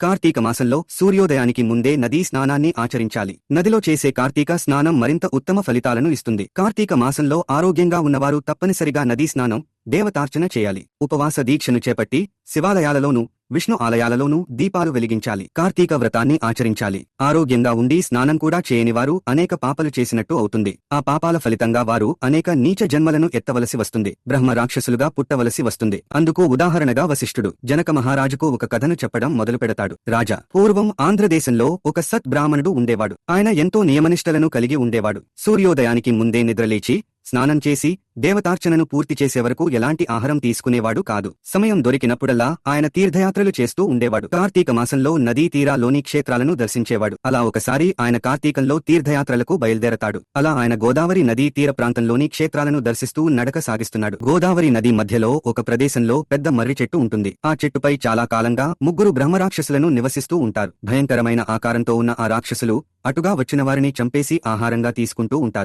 కార్తీక మాసంలో సూర్యోదయానికి ముందే నదీ స్నానాన్ని ఆచరించాలి. నదిలో చేసే కార్తీక స్నానం మరింత ఉత్తమ ఫలితాలను ఇస్తుంది. కార్తీక మాసంలో ఆరోగ్యంగా ఉన్నవారు తప్పనిసరిగా నదీ స్నానం దేవతార్చన చేయాలి. ఉపవాస దీక్షను చేపట్టి శివాలయాలలోనూ విష్ణు ఆలయాలలోనూ దీపాలు వెలిగించాలి. కార్తీక వ్రతాన్ని ఆచరించాలి. ఆరోగ్యంగా ఉండి స్నానం కూడా చేయని వారు అనేక పాపలు చేసినట్టు అవుతుంది. ఆ పాపాల ఫలితంగా వారు అనేక నీచ జన్మలను ఎత్తవలసి వస్తుంది. బ్రహ్మ రాక్షసులుగా పుట్టవలసి వస్తుంది. అందుకు ఉదాహరణగా వశిష్ఠుడు జనక మహారాజుకు ఒక కథను చెప్పడం మొదలు పెడతాడు. రాజా పూర్వం ఆంధ్రదేశంలో ఒక సత్ బ్రాహ్మణుడు ఉండేవాడు. ఆయన ఎంతో నియమనిష్టలను కలిగి ఉండేవాడు. సూర్యోదయానికి ముందే నిద్రలేచి స్నానం చేసి దేవతార్చనను పూర్తి చేసే వరకు ఎలాంటి ఆహారం తీసుకునేవాడు కాదు. సమయం దొరికినప్పుడల్లా ఆయన తీర్థయాత్రలు చేస్తూ ఉండేవాడు. కార్తీక మాసంలో నదీ తీరాలోని క్షేత్రాలను దర్శించేవాడు. అలా ఒకసారి ఆయన కార్తీకంలో తీర్థయాత్రలకు బయలుదేరతాడు. అలా ఆయన గోదావరి నదీ తీర ప్రాంతంలోని క్షేత్రాలను దర్శిస్తూ నడక సాగిస్తున్నాడు. గోదావరి నది మధ్యలో ఒక ప్రదేశంలో పెద్ద మర్రి చెట్టు ఉంటుంది. ఆ చెట్టుపై చాలా కాలంగా ముగ్గురు బ్రహ్మరాక్షసులను నివసిస్తూ ఉంటారు. భయంకరమైన ఆకారంతో ఉన్న ఆ రాక్షసులు అటుగా వచ్చిన వారిని చంపేసి ఆహారంగా తీసుకుంటూ ఉంటారు.